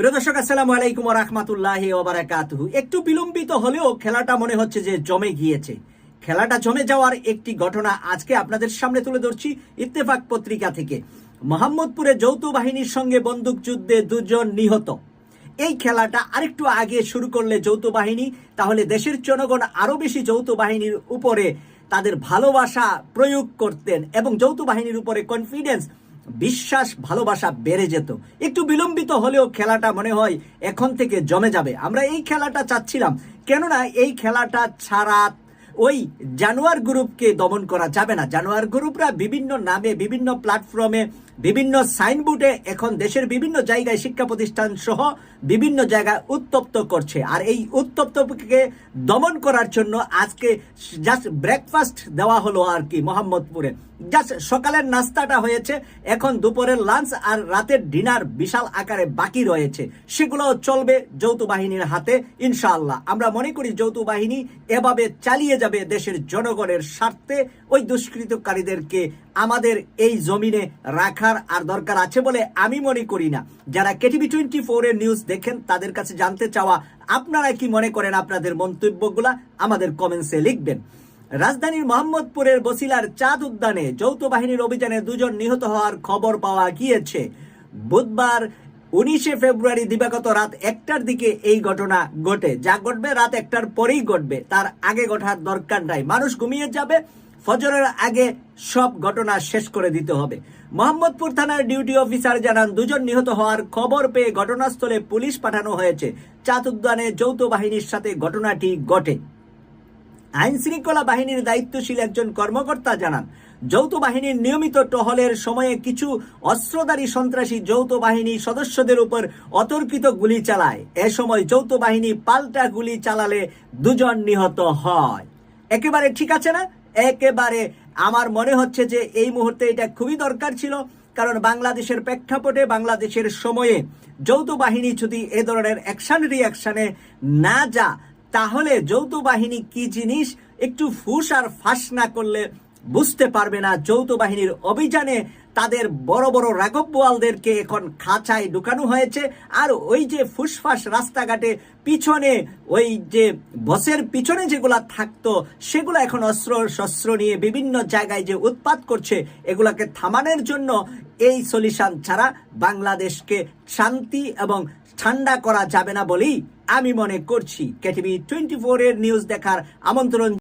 প্রিয় দর্শক, আসসালামু আলাইকুম রহমতুল্লাহ ওবারাকাতুহু একটু বিলম্বিত হলেও খেলাটা মনে হচ্ছে যে জমে গিয়েছে। খেলাটা জমে যাওয়ার একটি ঘটনা আজকে আপনাদের সামনে তুলে ধরছি ইত্তেফাক পত্রিকা থেকে। মোহাম্মদপুরে যৌথ বাহিনীর সঙ্গে বন্দুক যুদ্ধে দুজন নিহত। এই খেলাটা আরেকটু আগে শুরু করলে যৌথ বাহিনী, তাহলে দেশের জনগণ আরও বেশি যৌথ বাহিনীর উপরে তাদের ভালোবাসা প্রয়োগ করতেন এবং যৌথ বাহিনীর উপরে কনফিডেন্স বিশ্বাস, ভালোবাসা বেড়ে যেত। একটু বিলম্বিত হলেও খেলাটা মনে হয় এখন থেকে জমে যাবে। আমরা এই খেলাটা চাচ্ছিলাম। কেননা এই খেলাটা ছাড়া ওই জানোয়ার গ্রুপকে দমন করা যাবে না। জানোয়ার গ্রুপরা বিভিন্ন নামে, বিভিন্ন প্ল্যাটফর্মে, বিভিন্ন সাইনবোর্ডে এখন দেশের বিভিন্ন জায়গায় শিক্ষা প্রতিষ্ঠান সহ বিভিন্ন জায়গায় উত্তপ্ত করছে। আর এই উত্তপ্তকে দমন করার জন্য আজকে জাস্ট ব্রেকফাস্ট দেওয়া হলো আর কি মোহাম্মদপুরে। জাস্ট সকালের নাস্তাটা হয়েছে, এখন দুপুরের লাঞ্চ আর রাতের ডিনার বিশাল আকারে বাকি রয়েছে। সেগুলো চলবে যৌথ বাহিনীর হাতে, ইনশাআল্লাহ। আমরা মনে করি যৌথ বাহিনী এভাবে চালিয়ে যাবে। দেশের জনগণের স্বার্থে ওই দুষ্কৃতকারীদেরকে আমাদের এই জমিনে রাখার আর দরকার আছে বলে আমি মনে করি না। যারা কেটিভি টোয়েন্টি ফোর এর নিউজ দেখেন, তাদের কাছে জানতে চাওয়া আপনারা কি মনে করেন আপনাদের মন্তব্যগুলা আমাদের কমেন্টসে লিখবেন। রাজধানীর মোহাম্মদপুরের বসিলার চাঁদ উদ্যানে যৌথ বাহিনীর অভিযানে দুজন নিহত হওয়ার খবর পাওয়া গিয়েছে। বুধবার উনিশে ফেব্রুয়ারি দিবাগত রাত একটার দিকে এই ঘটনা ঘটে। যা ঘটবে রাত একটার পরেই ঘটবে। তার আগে ঘটার দরকার নাই। মানুষ ঘুমিয়ে যাবে, ফজরের আগে সব ঘটনা শেষ করে দিতে হবে। মোহাম্মদপুর থানার ডিউটি অফিসার জানান, দুজন নিহত হওয়ার খবর পেয়ে ঘটনাস্থলে পুলিশ পাঠানো হয়েছে। চাঁদ উদ্যানে যৌথ বাহিনীর সাথে ঘটনাটি ঘটে। আইন শৃঙ্খলা বাহিনীর দায়িত্বশীল একজন কর্মকর্তা জানান, যৌথ বাহিনীর নিয়মিত টহলের সময়ে কিছু অস্ত্রধারী সন্ত্রাসী যৌথ বাহিনী সদস্যদের উপর অতর্কিত গুলি চালায়। এ সময় যৌথ বাহিনী পাল্টা গুলি চালালে দুজন নিহত হয়। একেবারে ঠিক আছে না? একেবারে। আমার মনে হচ্ছে যে এই মুহূর্তে এটা খুবই দরকার ছিল, কারণ বাংলাদেশের প্রেক্ষাপটে বাংলাদেশের সময়ে যৌথ বাহিনী যদি এ ধরনের অ্যাকশন রিয়াকশানে না যা তাহলে যৌথ বাহিনী কি জিনিস? একটু ফুস আর ফাঁস না করলে বুঝতে পারবে না যৌথ বাহিনীর অভিযানে তাদের বড় বড় রাঘব বোয়ালদেরকে এখন খাঁচায় ঢুকানো হয়েছে। আর ওই যে ফুসফাস রাস্তাঘাটে পিছনে, ওই যে বসের পিছনে যেগুলা থাকতো, সেগুলো এখন অস্ত্র শস্ত্র নিয়ে বিভিন্ন জায়গায় যে উৎপাত করছে, এগুলাকে থামানোর জন্য এই সলিউশন ছাড়া বাংলাদেশকে শান্তি এবং ঠান্ডা করা যাবে না বলেই আমি মনে করছি। কেটিভি টোয়েন্টি ফোর এর নিউজ দেখার আমন্ত্রণ